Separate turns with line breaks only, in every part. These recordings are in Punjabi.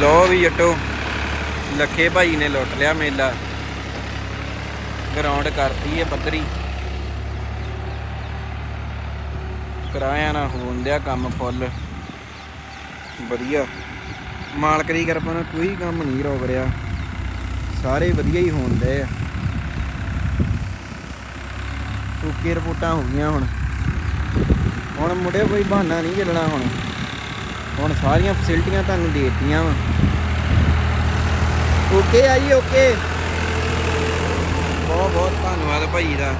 ਲੋ ਵੀ ਜੱਟੋ, ਲੱਖੇ ਭਾਈ ਨੇ ਲੁੱਟ ਲਿਆ ਮੇਲਾ। ਗਰਾਊਂਡ ਕਰਤੀ ਹੈ ਪੱਧਰੀ ਕਰਾਇਆ ਨਾ ਹੋਣ ਦਿਆ ਕੰਮ ਫੁੱਲ। ਵਧੀਆ। ਮਾਲਕ ਦੀ ਕਿਰਪਾ ਨਾਲ ਕੋਈ ਕੰਮ ਨਹੀਂ ਰੋਕ ਰਿਹਾ। ਸਾਰੇ ਵਧੀਆ ਹੀ ਹੋਣਦੇ ਆ। ਓਕੇ ਰਿਪੋਰਟਾਂ ਹੋ ਗਈਆਂ ਹੁਣ। ਹੁਣ ਮੁੰਡੇ ਕੋਈ ਬਹਾਨਾ ਨਹੀਂ ਚੱਲਣਾ ਹੁਣ। ਹੁਣ ਸਾਰੀਆਂ ਫੈਸਿਲਿਟੀਆਂ ਤੁਹਾਨੂੰ ਦੇ ਦਿੱਤੀਆਂ ਵਾ। ਓਕੇ ਆ ਜੀ ਓਕੇ ਬਹੁਤ ਬਹੁਤ ਧੰਨਵਾਦ ਭਾਈ ਦਾ।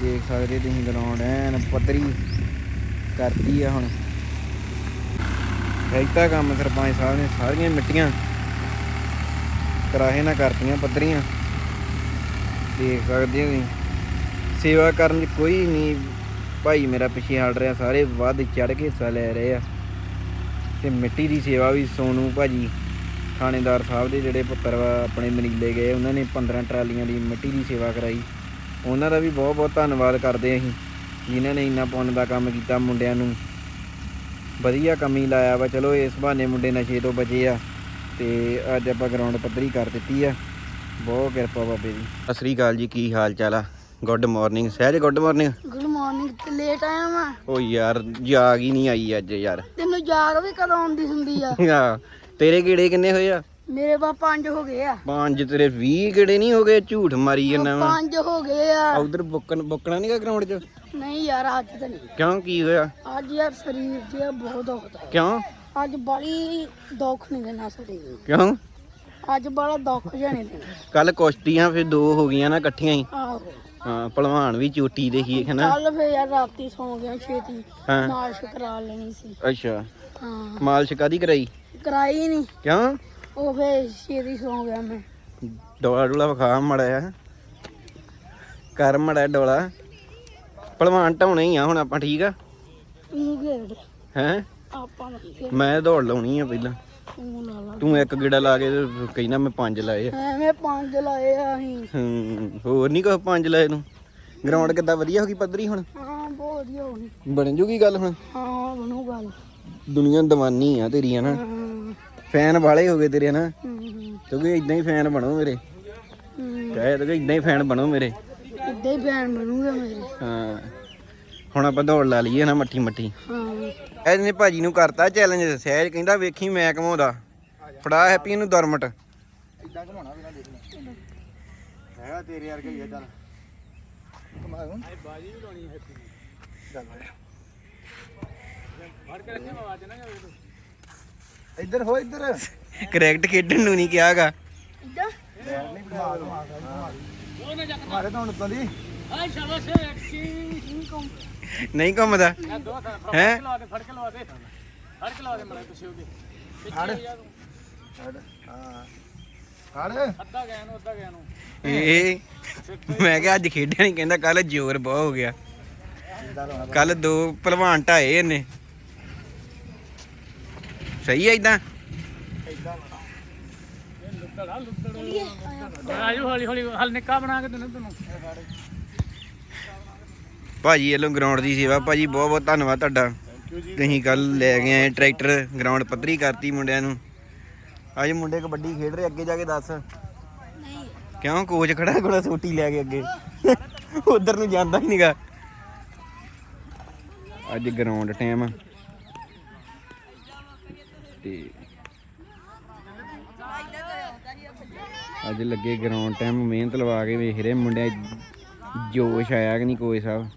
ਦੇਖ ਸਕਦੇ ਤੁਸੀਂ ਗਰਾਊਂਡ ਐਨ ਪੱਧਰੀ ਕਰਤੀ ਆ ਹੁਣ। ਰਹਿਤਾ ਕੰਮ ਸਰਪੰਚ ਸਾਹਿਬ ਨੇ ਸਾਰੀਆਂ ਮਿੱਟੀਆਂ ਕਰਾਹੇ ਨਾ ਕਰਤੀਆਂ ਪੱਧਰੀਆਂ। ਦੇਖ ਸਕਦੇ ਹੋ ਤੁਸੀਂ। ਸੇਵਾ ਕਰਨ 'ਚ ਕੋਈ ਨਹੀਂ। ਭਾਈ ਮੇਰਾ ਪਿੱਛੇ ਹਟ ਰਿਹਾ, ਸਾਰੇ ਵੱਧ ਚੜ ਕੇ ਹਿੱਸਾ ਲੈ ਰਹੇ ਆ। ਤੇ ਮਿੱਟੀ ਦੀ ਸੇਵਾ ਵੀ ਸੋਨੂ ਭਾਜੀ, ਥਾਣੇਦਾਰ ਸਾਹਿਬ ਦੇ ਜਿਹੜੇ ਪੁੱਤਰ ਵਾ, ਆਪਣੇ ਮਨੀਲੇ ਗਏ, ਉਹਨਾਂ ਨੇ 15 ਟਰਾਲੀਆਂ ਦੀ ਮਿੱਟੀ ਦੀ ਸੇਵਾ ਕਰਾਈ। ਉਹਨਾਂ ਦਾ ਵੀ ਬਹੁਤ ਬਹੁਤ ਧੰਨਵਾਦ ਕਰਦੇ ਅਸੀਂ, ਜਿਨ੍ਹਾਂ ਨੇ ਇੰਨਾ ਪੁੰਨ ਦਾ ਕੰਮ ਕੀਤਾ ਮੁੰਡਿਆਂ ਨੂੰ। ਵਧੀਆ ਕਮੀ ਲਾਇਆ ਵਾ, ਚਲੋ ਇਸ ਬਹਾਨੇ ਮੁੰਡੇ ਨਸ਼ੇ ਤੋਂ ਬਚੇ ਆ, ਤੇ ਅੱਜ ਆਪਾਂ ਗਰਾਊਂਡ ਪੱਧਰੀ ਕਰ ਦਿੱਤੀ ਆ। ਬਹੁਤ ਕਿਰਪਾ ਬਾਬੇ ਦੀ। ਸਤਿ ਸ੍ਰੀ ਅਕਾਲ ਜੀ, ਕੀ ਹਾਲ ਚਾਲ ਆ? Good morning Sahaj good morning
good morning ਤੇ ਲੇਟ ਆਇਆ ਮੈਂ
ਓ ਯਾਰ ਜਾਗ ਹੀ ਨਹੀਂ ਆਈ ਅੱਜ ਯਾਰ।
ਤੈਨੂੰ ਯਾਦ ਵੀ ਕਦੋਂ ਆਉਂਦੀ ਹੁੰਦੀ ਆ?
ਆ ਤੇਰੇ ਕੀੜੇ ਕਿੰਨੇ ਹੋਏ ਆ?
ਮੇਰੇ ਬਾ ਪੰਜ ਹੋ ਗਏ ਆ।
ਪੰਜ ਤੇਰੇ 20 ਕੀੜੇ ਨਹੀਂ ਹੋ ਗਏ? ਝੂਠ ਮਾਰੀ ਜਾਂਦਾ ਵਾ।
ਪੰਜ ਹੋ ਗਏ ਆ।
ਉਧਰ ਬੁੱਕਣ ਬੁੱਕਣਾ ਨਹੀਂਗਾ ਗਰਾਊਂਡ 'ਚ?
ਨਹੀਂ ਯਾਰ ਅੱਜ ਤਾਂ ਨਹੀਂ।
ਕਿਉਂ ਕੀ ਹੋਇਆ?
ਅੱਜ ਯਾਰ ਸਰੀਰ ਜਿਹਾ ਬਹੁਤ ਦੁਖਦਾ
ਕਿਉਂ?
ਅੱਜ ਬੜੀ ਦੁੱਖ ਨਹੀਂ ਦੇਣਾ ਸਰੀਰ ਨੂੰ।
ਕਿਉਂ?
ਅੱਜ ਬੜਾ ਦੁੱਖ ਜਿਹਾ ਨਹੀਂ ਦੇਣਾ।
ਕੱਲ ਕੁਸ਼ਤੀਆਂ ਫਿਰ ਦੋ ਹੋ ਗਈਆਂ ਨਾ ਇਕੱਠੀਆਂ ਹੀ।
ਆਹੋ।
ਹਾਂ ਭਲਵਾਨ ਵੀ ਚੋਟੀ ਦੇ ਹੀ ਹੈ ਨਾ
ਕੱਲ ਫੇ ਯਾਰ ਰਾਤੀ ਸੌਂ ਗਿਆ ਛੇਤੀ।
ਹਾਂ।
ਮਾਲਿਸ਼ ਕਰਾ ਲੈਣੀ ਸੀ।
ਅੱਛਾ।
ਹਾਂ।
ਮਾਲਸ਼ ਕਾਦੀ ਕਰਾਈ?
ਕਰਾਈ ਨਹੀਂ
ਕਿਉਂ?
ਉਹ ਫੇ ਛੇਤੀ ਸੌਂ ਗਿਆ ਮੈਂ।
ਡੋਲਾ ਡੋਲਾ ਵਿਖਾ ਮੜਿਆ ਕਰ ਮੜਿਆ ਡੋਲਾ। ਭਲਵਾਨ ਢਾਉਣੇ ਹੀ ਆ ਹੁਣ ਆਪਾਂ ਠੀਕ ਆ?
ਤੂੰ ਘੇੜ
ਹੈ?
ਆਪਾਂ ਨੂੰ
ਮੈਂ ਦੌੜ ਲਾਉਣੀ ਆ ਪਹਿਲਾਂ।
ਤੂੰ ਲਾ ਲਾ
ਤੂੰ ਇੱਕ ਗੇੜਾ ਲਾ ਕੇ ਤੇ ਕਹਿੰਦਾ ਮੈਂ ਪੰਜ ਲਾਏ ਆ।
ਐਵੇਂ ਪੰਜ ਲਾਏ ਆ ਅਸੀਂ।
ਹੂੰ ਹੋਰ ਨਹੀਂ ਕੋਈ ਪੰਜ ਲਾਏ ਨੂੰ? ਗਰਾਊਂਡ ਕਿੱਦਾਂ ਵਧੀਆ ਹੋ ਗਈ ਪੱਧਰੀ ਹੁਣ?
ਹਾਂ ਬਹੁਤ ਵਧੀਆ ਹੋਣੀ
ਬਣ ਜੂਗੀ ਗੱਲ ਹੁਣ?
ਹਾਂ ਬਣੂ ਗੱਲ।
ਦੁਨੀਆ ਦਵਾਨੀ ਆ ਤੇਰੀ ਹਨਾ?
ਹਾਂ।
ਫੈਨ ਵਾਲੇ ਹੋ ਗਏ ਤੇਰੇ ਹਨਾ?
ਹੂੰ
ਕਿਉਂਕਿ ਇਦਾਂ ਹੀ ਫੈਨ ਬਣੋ ਮੇਰੇ।
ਹੂੰ।
ਕਹੇ ਤੇ ਇਦਾਂ ਹੀ ਫੈਨ ਬਣੋ ਮੇਰੇ।
ਇੱਦਾਂ ਹੀ ਭੈਣ ਬਣੂਗਾ ਮੇਰੇ।
ਹਾਂ। ਹੁਣ ਆਪਾਂ ਦੌੜ ਲਾ ਲਈਏ ਨਾ ਮੱਠੀ ਮੱਠੀ।
ਹਾਂ।
ਇਹਨੇ ਭਾਜੀ ਨੂੰ ਕਰਤਾ ਚੈਲੰਜ ਸਹਿਜ ਕਹਿੰਦਾ ਵੇਖੀ ਮੈਂ ਘਮਾਉਂਦਾ। ਫੜਾ ਹੈਪੀ ਨੂੰ ਦਰਮਟ।
ਇਦਾਂ ਘਮਾਉਣਾ ਵੀ ਨਾ ਦੇਖਣਾ ਹੈਗਾ ਤੇਰੇ ਵਰਗਾ ਹੀ ਆ ਚੱਲ। ਘਮਾ ਦੂੰ ਆਏ ਬਾਜੀ ਵੀ ਲਾਉਣੀ ਹੈਪੀ ਚੱਲ ਆ ਫੜ ਕੇ ਰੱਖੇ ਆਵਾਜ਼ ਨਾ ਇੱਧਰ ਹੋ ਇੱਧਰ।
ਕਰੈਕਟ ਖੇਡਣ ਨੂੰ ਨਹੀਂ ਕਿਹਾਗਾ।
ਨਹੀਂ ਦੂੰ ਮਾਰੇ ਤਾਂ ਹੁਣ ਦੀ।
ਆਈ ਸ਼ਾਬਾਸ਼ ਕੀ ਕੌਮ
ਨਹੀਂ ਘੁੰਮਦਾ? ਹੈ?
ਫੜ। ਫੜ ਹਾਂ। ਫੜ।
ਅੱਧਾ ਗਿਆ ਨੂੰ ਅੱਧਾ ਗਿਆ ਨੂੰ
ਇਹ ਮੈਂ ਕਿਹਾ ਅੱਜ ਖੇਡਿਆ ਨਹੀਂ ਕਹਿੰਦਾ ਕੱਲ ਜ਼ੋਰ ਬਹੁਤ ਹੋ ਗਿਆ। ਕੱਲ ਦੋ ਪਹਿਲਵਾਨ ਢਾਏ ਇਹਨੇ। ਸਹੀ ਹੈ ਇਦਾਂ
ਆਜੋ ਹੌਲੀ ਹੌਲੀ ਹਲ ਨਿੱਕਾ ਬਣਾ ਕੇ ਤੈਨੂੰ ਤੈਨੂੰ।
ਭਾਜੀ ਵੱਲੋਂ ਗਰਾਊਂਡ ਦੀ ਸੇਵਾ ਭਾਜੀ ਬਹੁਤ ਬਹੁਤ ਧੰਨਵਾਦ ਤੁਹਾਡਾ। ਤੁਸੀਂ ਕੱਲ ਲੈ ਗਏ ਆਏ ਟਰੈਕਟਰ ਗਰਾਊਂਡ ਪੱਧਰੀ ਕਰਤੀ ਮੁੰਡਿਆਂ ਨੂੰ। ਅੱਜ ਮੁੰਡੇ ਕਬੱਡੀ ਖੇਡ ਰਹੇ ਅੱਗੇ ਜਾ ਕੇ ਦੱਸ। ਕਿਉਂ ਕੋਚ ਖੜਾ ਕੋਲ ਸੋਟੀ ਲੈ ਕੇ ਅੱਗੇ? ਉਧਰ ਨੂੰ ਜਾਂਦਾ ਹੀ ਨਹੀਂਗਾ ਅੱਜ ਗਰਾਊਂਡ ਟਾਈਮ ਤੇ ਅੱਜ ਲੱਗੇ ਗਰਾਊਂਡ ਟਾਈਮ ਮਿਹਨਤ ਲਵਾ ਕੇ ਵੇਖ ਰਹੇ ਮੁੰਡਿਆਂ ਜੋਸ਼ ਆਇਆ ਕਿ ਨਹੀਂ ਕੋਈ ਸਾਹਿਬ?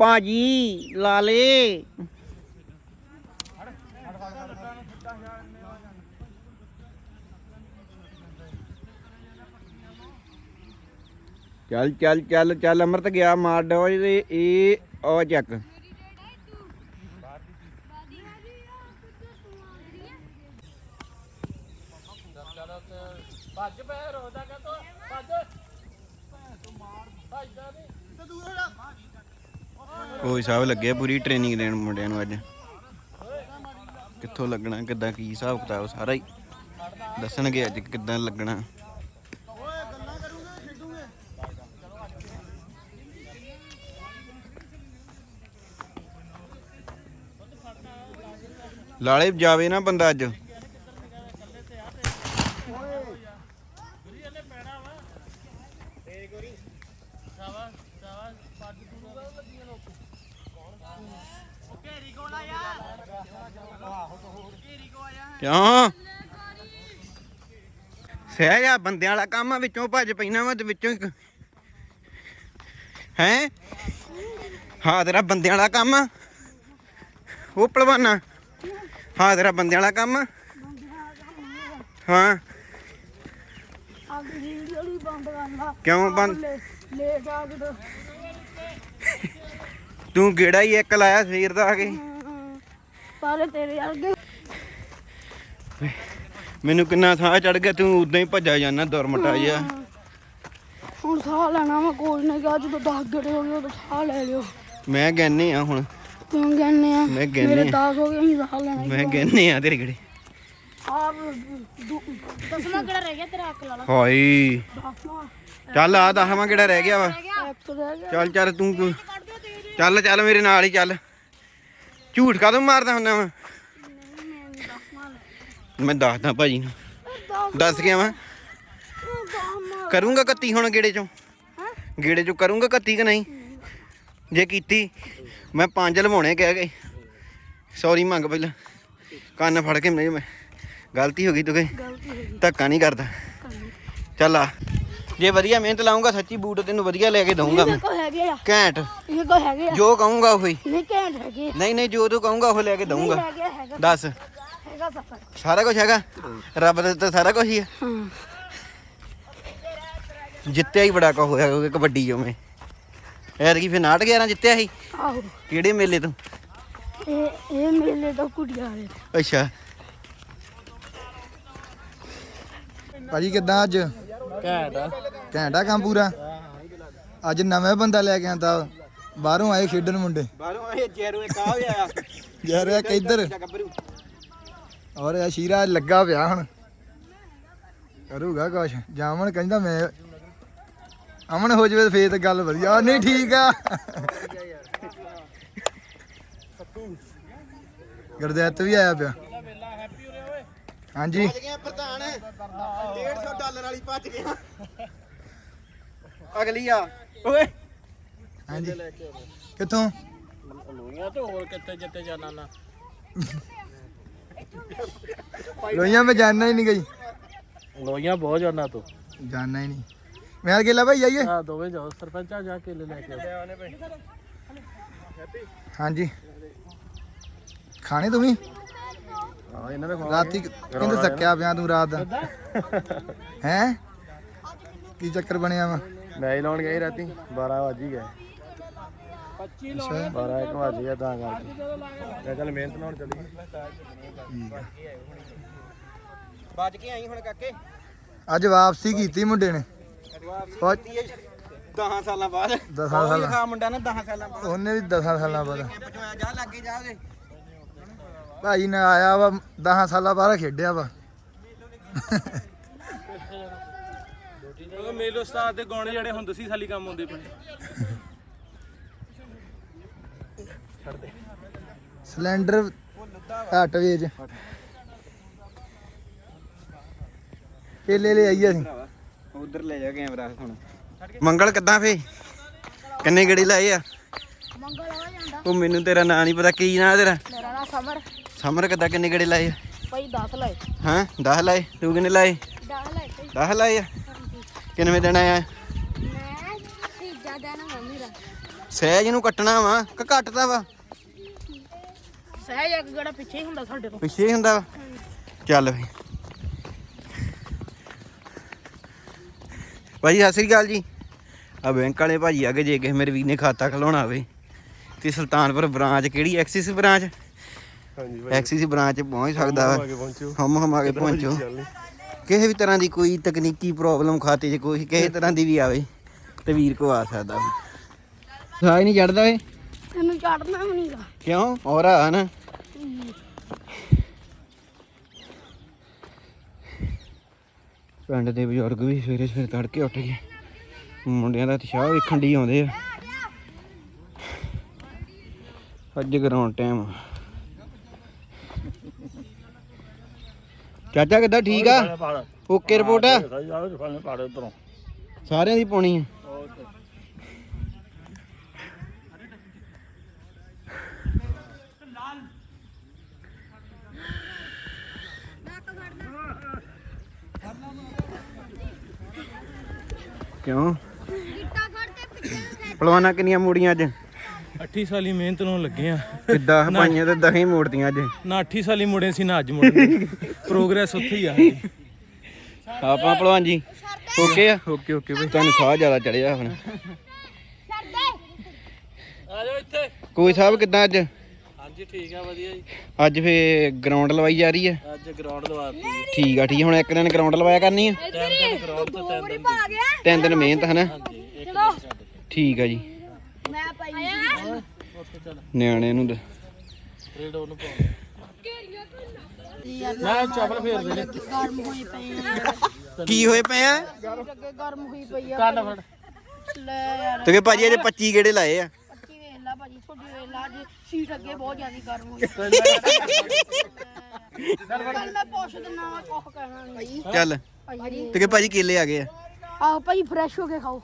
ਭਾਜੀ ਲਾਲੇ ਚੱਲ ਚੱਲ ਚੱਲ ਚੱਲ ਅਮਰਤ ਗਿਆ ਮਾਰ ਡੋ ਤੇ ਇਹ ਉਹ ਚੱਕ। ਕੋਈ ਸਾਹਿਬ ਲੱਗੇ ਪੂਰੀ ਟ੍ਰੇਨਿੰਗ ਦੇਣ ਮੁੰਡਿਆਂ ਨੂੰ ਅੱਜ। ਕਿੱਥੋਂ ਲੱਗਣਾ, ਕਿੱਦਾਂ ਕੀ ਹਿਸਾਬ ਕਿਤਾਬ ਸਾਰਾ ਹੀ। ਦੱਸਣਗੇ ਅੱਜ ਕਿੱਦਾਂ ਲੱਗਣਾ। ਲਾਲੇ ਜਾਵੇ ਨਾ ਬੰਦਾ ਅੱਜ। ਕਿਉਂ? ਸਹਿ ਜਾ ਬੰਦਿਆਂ ਵਾਲਾ ਕੰਮ ਆ ਵਿੱਚੋਂ ਭੱਜ ਪੈਣਾ ਵਾ ਤੇ ਵਿੱਚੋਂ ਹੈ? ਹਾਂ ਤੇਰਾ ਬੰਦਿਆਂ ਵਾਲਾ ਕੰਮ ਆ। ਉਹ ਪਹਿਲਵਾਨਾ। ਹਾਂ ਤੇਰਾ ਬੰਦਿਆਂ ਵਾਲਾ ਕੰਮ ਆ। ਹਾਂ। ਕਿਉਂ ਬੰਦ? ਤੂੰ ਗੇੜਾ ਹੀ ਇੱਕ ਲਾਇਆ ਸਵੇਰ ਦਾ ਆ ਕੇ।
ਸਾਰੇ ਤੇਰੇ ਵਰਗੇ
ਮੈਨੂੰ ਕਿੰਨਾ ਸਾਹ ਚੜ ਗਿਆ ਤੂੰ ਉਦਾਂ ਹੀ ਭੱਜਾ ਜਾਂਦਾ ਦੁਰਮਟਾ ਜਿਹਾ।
ਹੁਣ ਸਾਹ ਲੈਣਾ ਵਾ ਕੋਈ ਨਹੀਂ ਗਾ ਜਦੋਂ 10 ਗੜੇ ਹੋ ਗਏ ਉਦੋਂ ਸਾਹ ਲੈ ਲਿਓ।
ਮੈਂ ਗੈਨੇ ਆ ਹੁਣ।
ਕਿਉਂ ਕਹਿੰਨੇ ਆ?
ਮੈਂ
ਮੇਰੇ
ਆ।
10 ਹੋ ਗਏ ਅਸੀਂ ਸਾਹ ਲੈਣਾ
ਮੈਂ ਗੈਨੇ ਆ ਤੇਰੇ ਗੜੇ।
ਆਪ ਦਸਵਾਂ ਕਿਹੜਾ ਰਹਿ ਗਿਆ ਤੇਰਾ ਅੱਖ ਲਾਲਾ
ਹਾਏ।
ਦਸਵਾਂ
ਚੱਲ ਆ ਦਸਵਾਂ ਕਿਹੜਾ ਰਹਿ ਗਿਆ ਵਾ।
ਇੱਕ ਰਹਿ ਗਿਆ।
ਚੱਲ ਚੱਲ ਤੂੰ ਤੂੰ- ਚੱਲ ਚੱਲ ਮੇਰੇ ਨਾਲ ਹੀ ਚੱਲ। ਝੂਠ ਕਾਹਦੋਂ ਮਾਰਦਾ ਹੁੰਦਾ ਵਾ? ਮੈਂ ਦੱਸਦਾ ਭਾਜੀ ਨੂੰ। ਦੱਸ ਗਿਆ ਵਾ ਕਰੂੰਗਾ ਕੱਤੀ ਹੁਣ ਗੇੜੇ ਚੋਂ? ਗੇੜੇ ਚੋਂ ਕਰੂੰਗਾ ਕੱਤੀ ਕਿ ਨਹੀਂ? ਜੇ ਕੀਤੀ ਮੈਂ ਪੰਜ ਲਵਾਉਣੇ ਕਹਿ ਗਏ ਸੌਰੀ ਮੰਗ ਪਹਿਲਾਂ। ਕੰਨ ਫੜ ਕੇ ਮੈਂ ਮੈਂ। ਗਲਤੀ ਹੋ ਗਈ ਤੂੰ ਕਿ?
ਗਲਤੀ ਹੋ ਗਈ।
ਧੱਕਾ ਨਹੀਂ ਕਰਦਾ। ਚੱਲ ਆ। ਜੇ ਵਧੀਆ ਮਿਹਨਤ ਲਾਉਂਗਾ ਸੱਚੀ ਬੂਟ ਤੈਨੂੰ ਵਧੀਆ ਲੈ ਕੇ ਦਊਂਗਾ ਮੈਂ। ਘੈਂਟ। ਜੋ ਕਹੂੰਗਾ ਉਹੀ।
ਨਹੀਂ ਘੈਂਟ ਹੈਗੇ।
ਨਹੀਂ ਨਹੀਂ ਜੋ ਤੂੰ ਕਹੂੰਗਾ ਉਹ ਲੈ ਕੇ ਦਊਂਗਾ। ਦੱਸ।
ਹੈਗਾ ਸਫਰ
ਸਾਰਾ ਕੁਝ ਹੈਗਾ ਰੱਬ ਦਾ ਤਾਂ ਸਾਰਾ ਕੁਝ ਹੀ
ਹਾਂ
ਜਿੱਤਿਆ ਹੀ ਬੜਾ ਕੁ ਹੋਇਆ ਕਿਉਂਕਿ ਕਬੱਡੀ ਜੋ ਮੈਂ ਯਾਰ ਕੀ ਫਿਰ 9 11 ਜਿੱਤਿਆ ਸੀ
ਆਹੋ
ਕਿਹੜੇ ਮੇਲੇ ਤੋਂ
ਇਹ ਇਹ ਮੇਲੇ ਤੋਂ ਕੁੜੀਆਂ ਵਾਲੇ
ਅੱਛਾ
ਭਾਜੀ ਕਿੱਦਾਂ ਅੱਜ
ਘੈਂਟ
ਘੈਂਟਾ ਕੰਮ ਪੂਰਾ ਅੱਜ ਨਵੇਂ ਬੰਦਾ ਲੈ ਕੇ ਆਂਦਾ ਬਾਹਰੋਂ ਆਏ ਖੇਡਣ ਮੁੰਡੇ
ਬਾਹਰੋਂ ਆਏ ਜੈਰੂ ਇੱਕ ਆ ਵੀ ਆਇਆ
ਯਾਰ ਇਹ ਕਿੱਧਰ ਔਰ ਇਹ ਸ਼ੀਰਾ ਲੱਗਾ ਪਿਆ ਹੁਣ। ਕਰੂਗਾ ਕੁਛ। ਜਾਮਣ ਕਹਿੰਦਾ ਮੈਂ ਅਮਨ ਹੋ ਜਵੇ ਫੇਰ ਤੇ ਗੱਲ ਵਧੀਆ। ਨਹੀਂ ਠੀਕ ਆ। ਗੁਰਦਿੱਤ ਵੀ ਆਇਆ ਪਿਆ। ਹਾਂਜੀ।
ਭੱਜ ਗਿਆ ਪ੍ਰਧਾਨ 150 ਡਾਲਰ ਵਾਲੀ ਭੱਜ ਗਿਆ ਅਗਲੀ ਆ। ਓਏ।
ਹਾਂਜੀ। ਕਿੱਥੋਂ?
ਲੋਈਆਂ ਤੇ ਹੋਰ ਕਿੱਥੇ ਜਿੱਤੇ ਜਾਣਾ ਨਾ।
ਰੋਈਆਂ ਮੈਂ ਜਾਣਨਾ ਹੀ ਨਹੀਂ ਗਈ।
ਲੋਈਆਂ ਬਹੁਤ ਜਾਣਾ ਤੂੰ।
ਜਾਣਨਾ ਹੀ ਨਹੀਂ। ਮੈਂ ਅਕੇਲਾ ਭਾਈ ਆਈਏ।
ਆ ਦੋਵੇਂ ਜਾਓ ਸਰਪੰਚਾ ਜਾ ਕੇ ਲੈ ਲੈ ਕੇ
ਹਾਂਜੀ। ਖਾਣੇ ਤੂੰ ਵੀ
ਹਾਂ ਇਹਨਾਂ ਦੇ
ਰਾਤੀ ਕਹਿੰਦੇ ਥੱਕਿਆ ਪਿਆ ਤੂੰ ਰਾਤ ਦਾ। ਹੈ? ਕੀ ਚੱਕਰ ਬਣਿਆ ਵਾ?
ਮੈਚ ਲਾਉਣ ਗਏ ਰਾਤੀ 12 ਵਜ ਹੀ ਗਏ।
ਅੱਛਾ।
12 1 ਵਜ ਗਿਆ ਤਾਂ ਕਰਕੇ। ਮੈਂ ਚੱਲ ਮਿਹਨਤ ਨਾਲ ਚੱਲੀ
ਭੱਜ ਕੇ ਆਈ ਹੁਣ ਕਾਕੇ।
ਅੱਜ ਵਾਪਸੀ ਕੀਤੀ ਮੁੰਡੇ ਨੇ।
10 ਸਾਲਾਂ ਬਾਅਦ।
ਦਸਾਂ ਸਾਲਾਂ।
ਖਾ ਮੁੰਡਾ ਨਾ 10 ਸਾਲਾਂ ਬਾਅਦ।
ਉਹਨੇ ਵੀ 10 ਸਾਲਾਂ ਬਾਅਦ।
ਕੈਂਪ ਚੋਂ ਆਇਆ ਜਾ ਲੱਗੇ ਜਾ ਉਹਦੇ
ਭਾਈ ਨੇ ਆਇਆ ਵਾ 10 ਸਾਲਾਂ ਬਾਅਦ ਖੇਡਿਆ ਵਾ।
ਉਹ ਮੇਲੇ ਉਸਤਾਦ ਦੇ ਗਾਣੇ ਜਿਹੜੇ ਹੁੰਦੇ ਸੀ ਸਾਲੀ ਕੰਮ ਹੁੰਦੇ ਪਏ।
ਸਿਲੰਡਰ ਘੱਟ ਵੇਚ ਕੇਲੇ ਲੈ ਆਈ ਅਸੀਂ।
ਉਧਰ ਲੈ ਜਾ ਕੈਮਰਾ ਹੁਣ। ਮੰਗਲ ਕਿੱਦਾਂ ਫੇ? ਕਿੰਨੇ ਗੜੀ ਲਾਏ ਆ?
ਮੰਗਲ ਆ ਜਾਂਦਾ।
ਉਹ ਮੈਨੂੰ ਤੇਰਾ ਨਾਂ ਨਹੀਂ ਪਤਾ ਕੀ ਨਾਂ ਤੇਰਾ?
ਮੇਰਾ ਸਮਰ।
ਸਮਰ ਕਿੱਦਾਂ ਕਿੰਨੇ ਗੜੀ ਲਾਏ ਆ?
ਭਾਈ 10 ਲਾਏ।
ਹਾਂ? 10 ਲਾਏ? ਤੂੰ ਕਿੰਨੇ ਲਾਏ?
10 ਲਾਏ ਭਾਈ।
10 ਲਾਏ ਆ? ਕਿੰਨਵੇਂ ਦਿਨ ਆਇਆ?
ਮੈਂ ਤੀਜਾ ਦਿਨ ਮੰਮੀ ਦਾ।
ਸਹਿਜ ਨੂੰ ਕੱਟਣਾ ਵਾ ਕਿ ਘੱਟਦਾ ਵਾ?
ਸਹਿਜ ਇੱਕ ਗੜਾ ਪਿੱਛੇ ਹੀ ਹੁੰਦਾ ਸਾਡੇ ਤੋਂ
ਪਿੱਛੇ ਹੀ ਹੁੰਦਾ ਵਾ? ਚੱਲ ਫੇ ਭਾਜੀ ਸਤਿ ਸ੍ਰੀ ਅਕਾਲ ਜੀ। ਆ ਬੈਂਕ ਵਾਲੇ ਭਾਜੀ ਆ ਗਏ ਜੇ ਕਿਸੇ ਮੇਰੇ ਵੀਰ ਨੇ ਖਾਤਾ ਖਲਾਉਣਾ ਹੋਵੇ ਤੇ ਸੁਲਤਾਨਪੁਰ ਬ੍ਰਾਂਚ ਕਿਹੜੀ ਐਕਸਿਸ ਬ੍ਰਾਂਚ?
ਹਾਂਜੀ
ਐਕਸਿਸ ਬ੍ਰਾਂਚ ਪਹੁੰਚ ਸਕਦਾ ਵਾ।
ਪਹੁੰਚੋ।
ਹਮ ਹਮ ਆ ਕੇ ਪਹੁੰਚੋ। ਕਿਸੇ ਵੀ ਤਰ੍ਹਾਂ ਦੀ ਕੋਈ ਤਕਨੀਕੀ ਪ੍ਰੋਬਲਮ ਖਾਤੇ 'ਚ ਕੋਈ ਕਿਸੇ ਤਰ੍ਹਾਂ ਦੀ ਵੀ ਆਵੇ ਤੇ ਵੀਰ ਕੋ ਆ ਸਕਦਾ ਵਾ। ਸਾਈ ਨਹੀਂ ਚੜਦਾ ਏ
ਤੈਨੂੰ ਚੜਨਾ ਵੀ ਨਹੀਂਗਾ
ਕਿਉਂ? ਹੋਰ ਆ ਨਾ। ਪਿੰਡ ਦੇ ਬਜ਼ੁਰਗ ਵੀ ਸਵੇਰੇ ਸਵੇਰੇ ਤੜਕੇ ਉੱਠ ਕੇ ਮੁੰਡਿਆਂ ਦਾ ਉਤਸ਼ਾਹ ਵੇਖਣ ਦੀ ਆਉਂਦੇ ਆ ਅੱਜ ਗਰਾਉਂਡ ਟਾਈਮ ਚਾਚਾ ਕਿੱਦਾਂ ਠੀਕ ਆ ਓਕੇ ਰਿਪੋਰਟ ਸਾਰਿਆਂ ਦੀ ਪਾਉਣੀ ਆ ਕਿਉਂ? ਪਲਵਾਨਾ ਕਿੰਨੀਆਂ ਮੂੜੀਆਂ ਅੱਜ?
8 ਸਾਲੀ ਮਿਹਨਤ ਨੂੰ ਲੱਗੇ ਆ
ਕਿੱਦਾਂ ਭਾਈਆਂ ਤੇ ਦਹੀਂ ਮੂੜਦੀਆਂ ਅੱਜ।
ਨਾ 8 ਸਾਲੀ ਮੁੜੇ ਸੀ ਨਾ ਅੱਜ ਮੁੜੇ ਪ੍ਰੋਗਰੈਸ ਉੱਥੇ ਹੀ ਆ। ਸਾਡੀ।
ਆਪਾਂ ਭਲਵਾਨ ਜੀ। ਓਕੇ ਆ?
ਓਕੇ ਓਕੇ ਬਈ।
ਤੁਹਾਨੂੰ ਸਾਹ ਜ਼ਿਆਦਾ ਚੜਿਆ ਹੁਣ।
ਆ ਜਾਓ ਇੱਥੇ।
ਕੋਈ ਸਾਹਿਬ ਕਿੱਦਾਂ ਅੱਜ?
ਹਾਂਜੀ ਠੀਕ ਆ ਵਧੀਆ ਜੀ।
ਅੱਜ ਫੇ ਗਰਾਊਂਡ ਲਵਾਈ ਜਾ ਰਹੀ ਹੈ?
ਅੱਜ ਗਰਾਊਂਡ ਲਵਾਤੀ
ਠੀਕ ਆ ਠੀਕ ਆ, ਹੁਣ ਇੱਕ ਦਿਨ ਗਰਾਊਂਡ ਲਵਾਇਆ ਕਰਨੀ ਆ?
ਤਿੰਨ ਦਿਨ ਗਰਾਊਂਡ ਤੋਂ ਤਿੰਨ ਦਿਨ
ਤਿੰਨ ਦਿਨ ਮਿਹਨਤ ਹਨਾ?
ਹਾਂਜੀ ਇੱਕ ਦਿਨ ਛੱਡ
ਠੀਕ ਆ ਜੀ।
ਮੈਂ ਪਾਈ
ਉੱਥੇ ਚੱਲ।
ਨਿਆਣੇ ਨੂੰ ਦ-
ਰੇਡ ਉਹਨੂੰ ਪਾਉਂ ਮੈਂ ਚੱਪਲ ਫੇਰ ਦੇ
ਗਰਮ ਹੋਏ ਪਏ ਆ।
ਕੀ ਹੋਏ ਪਏ ਆ?
ਅੱਗੇ ਗਰਮ ਹੋਈ ਪਈ ਆ
ਕੰਨ ਫੜ।
ਲੈ ਯਾਰ।
ਤੇ ਕਿ ਭਾਜੀ ਇਹਦੇ 25 ਗੇੜੇ ਲਾਏ ਆ?
ਪੱਚੀ ਵੇਖ ਲਾ ਭਾਜੀ ਤੁਹਾਡੀ ਵੇਖ ਲਾ ਅੱਜ ਸੀਟ ਅੱਗੇ ਬਹੁਤ ਜ਼ਿਆਦਾ ਗਰਮ ਹੋਈ। ਕੱਲ ਮੈਂ ਪੁੱਛ ਦਿੰਨਾ ਵਾ ਕੁਝ ਕਹਿਣਾ ਨਹੀਂ।
ਚੱਲ।
ਭਾਜੀ
ਤੇ ਕਿ ਭਾਜੀ ਕੇਲੇ ਆ ਗਏ ਆ?
ਆਹ ਭਾਜੀ ਫਰੈਸ਼ ਹੋ ਕੇ ਖਾਓ।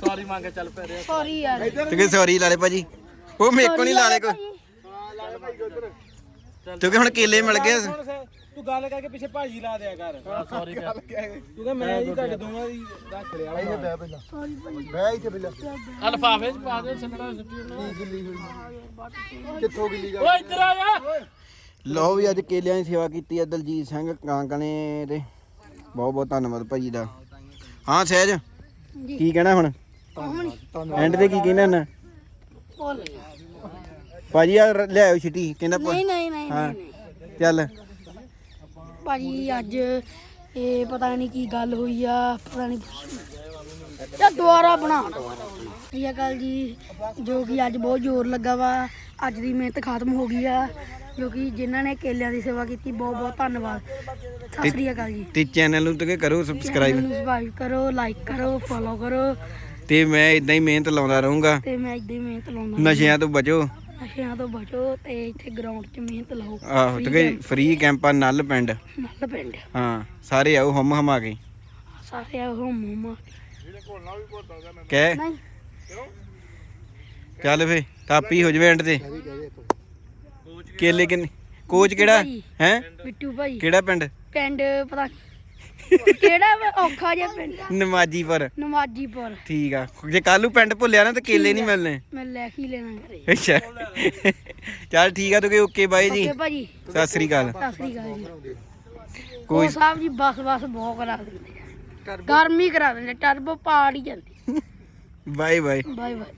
ਸੌਰੀ ਮੰਗ ਕੇ ਚੱਲ ਪੈ ਰਿਹਾ।
ਸੌਰੀ ਯਾਰ।
ਤੇ ਕਿ ਸੌਰੀ ਲਾਲੇ ਭਾਜੀ? ਉਹ ਮੇਰੇ ਕੋ ਨਹੀਂ ਲਾਲੇ ਕੋ ਤੇ ਕਿ ਹੁਣ ਕੇਲੇ ਮਿਲ ਗਏ। ਆ।
ਤੂੰ ਗੱਲ ਕਰਕੇ ਪਿੱਛੇ ਭਾਜੀ ਲਾ ਦਿਆ ਕਰ। ਸੌਰੀ ਤੂੰ ਕਹ ਮੈਂ ਹੀ ਤੁਹਾਡੇ ਦੋਵਾਂ ਦੀ ਰੱਖ ਲਿਆ
ਬਹਿ ਪਹਿਲਾਂ।
ਸੌਰੀ
ਬਹਿ ਇੱਥੇ ਪਹਿਲਾਂ।
ਆ ਲਫਾਫੇ ਚ ਪਾ ਦੇ ਸੰਗੜਾ ਸੁੱਟੀ ਉਹਨਾਂ
ਗਿੱਲੀ ਹੋਈ ਕਿੱਥੋਂ ਗਿੱਲੀ ਗਾ
ਓਏ ਇੱਧਰ ਆ ਜਾ।
ਲਓ ਵੀ ਅੱਜ ਕੇਲਿਆਂ ਦੀ ਸੇਵਾ ਕੀਤੀ ਆ ਦਲਜੀਤ ਸਿੰਘ ਕਾਂਕਣੇ ਤੇ। ਬਹੁਤ ਬਹੁਤ ਧੰਨਵਾਦ ਭਾਜੀ ਦਾ। ਹਾਂ ਸਹਿਜ
ਜੀ।
ਕੀ ਕਹਿਣਾ ਹੁਣ? ਐਂਡ ਤੇ ਕੀ ਕਹਿਣਾ ਨਾ ਭਾਜੀ ਆ ਰ- ਲਿਆਓ ਛਿੱਟੀ ਕਹਿੰਦਾ
ਨਹੀਂ ਨਹੀਂ ਨਹੀਂ
ਹਾਂ
ਨਹੀਂ ਨਹੀਂ।
ਚੱਲ।
ਭਾਜੀ ਅੱਜ ਇਹ ਪਤਾ ਨਹੀਂ ਕੀ ਗੱਲ ਹੋਈ ਆ ਪਤਾ ਨਹੀਂ ਯਾ ਦੁਬਾਰਾ ਬਣਾ। ਇਹ ਗੱਲ ਜੀ ਜੋ ਕਿ ਅੱਜ ਬਹੁਤ ਜ਼ੋਰ ਲੱਗਾ ਵਾ। ਅੱਜ ਦੀ ਮਿਹਨਤ ਖਤਮ ਹੋ ਗਈ ਆ ਜੋ ਕਿ ਜਿਨ੍ਹਾਂ ਨੇ ਕੇਲਿਆਂ ਦੀ ਸੇਵਾ ਕੀਤੀ ਬਹੁਤ ਬਹੁਤ ਧੰਨਵਾਦ। ਸਤਿ ਸ੍ਰੀ ਅਕਾਲ ਜੀ।
ਤੇ ਚੈਨਲ ਨੂੰ ਤੇ ਕਰੋ
ਸਬਸਕ੍ਰਾਈਬ ਕਰੋ ਲਾਈਕ ਕਰੋ ਫੋਲੋ ਕਰੋ।
ਤੇ ਮੈਂ ਇਦਾਂ ਹੀ ਮਿਹਨਤ ਲਾਉਂਦਾ ਰਹੂੰਗਾ।
ਤੇ ਮੈਂ ਇਦਾਂ ਹੀ ਮਿਹਨਤ ਲਾਉਂਦਾ
ਨਸ਼ਿਆਂ ਤੋਂ ਬਚੋ।
ਨਸ਼ਿਆਂ ਤੋਂ ਬਚੋ ਤੇ ਇੱਥੇ ਗਰਾਊਂਡ 'ਚ ਮਿਹਨਤ ਲਾਓ।
ਆਹੋ ਤੇ ਫ੍ਰੀ ਕੈਂਪਾਂ ਨਲ ਪਿੰਡ।
ਨੱਲ ਪਿੰਡ।
ਹਾਂ ਸਾਰੇ ਆਓ ਹਮ ਹਮਾ ਕੇ।
ਸਾਰੇ ਉਹ ਮਮਾ
ਕਹਿ।
ਨਹੀਂ।
ਚੱਲ ਫੇ ਥਾਪੀ ਹੋ ਜਵੇ ਐਂਡ ਤੇ। ਕੇਲੇ ਕਿੰਨੇ ਕੋਚ ਕਿਹੜਾ?
ਭਾਈ।
ਹੈ?
ਬਿੱਟੂ ਭਾਈ।
ਕਿਹੜਾ ਪਿੰਡ?
ਪਿੰਡ ਪਤਾ ਨੀ। ਕਿਹੜਾ ਵਾ? ਔਖਾ ਜਿਹਾ ਪਿੰਡ? ਆ?
ਨਮਾਜੀਪੁਰ।
ਨਮਾਜੀਪੁਰ।
ਠੀਕ ਆ। ਜੇ ਕੱਲ ਨੂੰ ਪਿੰਡ ਭੁੱਲਿਆ ਨਾ ਤੇ ਕੇਲੇ ਨਹੀਂ ਮਿਲਨੇ
ਮੈਂ ਲੈ ਕੇ ਹੀ ਲੈਣਾ। ਘਰੇ
ਅੱਛਾ। ਚੱਲ ਠੀਕ ਆ ਤੂੰ ਓਕੇ ਬਾਈ ਜੀ।
ਓਕੇ ਭਾਜੀ।
ਸਤਿ ਸ੍ਰੀ ਅਕਾਲ।
ਸਤਿ ਸ੍ਰੀ ਅਕਾਲ ਜੀ।
ਕੋਈ
ਕੋਈ ਸਾਹਿਬ ਜੀ ਬਸ ਬਸ ਬਹੁਤ ਕਰਾ ਦਿੰਦੇ ਆ। ਗਰਮੀ ਕਰਾ ਦਿੰਦੇ ਟਰਬੋ ਪਾੜ ਹੀ ਜਾਂਦੀ।
Bye bye
bye bye